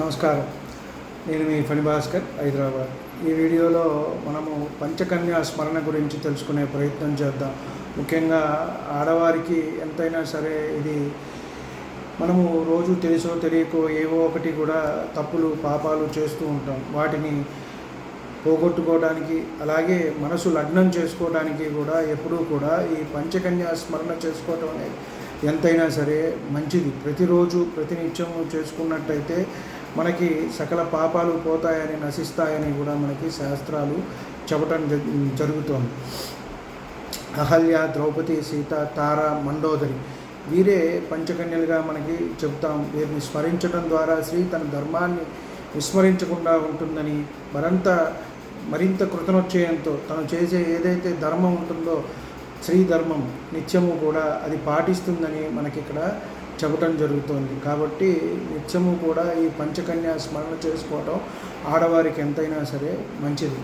నమస్కారం. నేను మీ ఫణి భాస్కర్ హైదరాబాద్. ఈ వీడియోలో మనము పంచకన్య స్మరణ గురించి తెలుసుకునే ప్రయత్నం చేద్దాం. ముఖ్యంగా ఆడవారికి ఎంతైనా సరే ఇది మనము రోజు తెలుసో తెలియకో ఏవో ఒకటి కూడా తప్పులు పాపాలు చేస్తూ ఉంటాం. వాటిని పోగొట్టుకోవడానికి అలాగే మనసు లగ్నం చేసుకోవడానికి కూడా ఎప్పుడూ కూడా ఈ పంచకన్య స్మరణ చేసుకోవటం అనేది ఎంతైనా సరే మంచిది. ప్రతిరోజు ప్రతినిత్యము చేసుకున్నట్టయితే మనకి సకల పాపాలు పోతాయని నశిస్తాయని కూడా మనకి శాస్త్రాలు చెప్పటం జ- జరుగుతోంది. అహల్య ద్రౌపది సీత తార మండోదరి వీరే పంచకన్యలుగా మనకి చెప్తాం వీరిని స్మరించడం ద్వారా శ్రీ తన ధర్మాన్ని విస్మరించకుండా ఉంటుందని మరింత మరింత కృతనొచ్చేయంతో తను చేసే ఏదైతే ధర్మం ఉంటుందో శ్రీ ధర్మం నిత్యము కూడా అది పాటిస్తుందని మనకి ఇక్కడ చెప్పటం జరుగుతోంది. కాబట్టి నిత్యము కూడా ఈ పంచకన్యా స్మరణ చేసుకోవటం ఆడవారికి ఎంతైనా సరే మంచిది.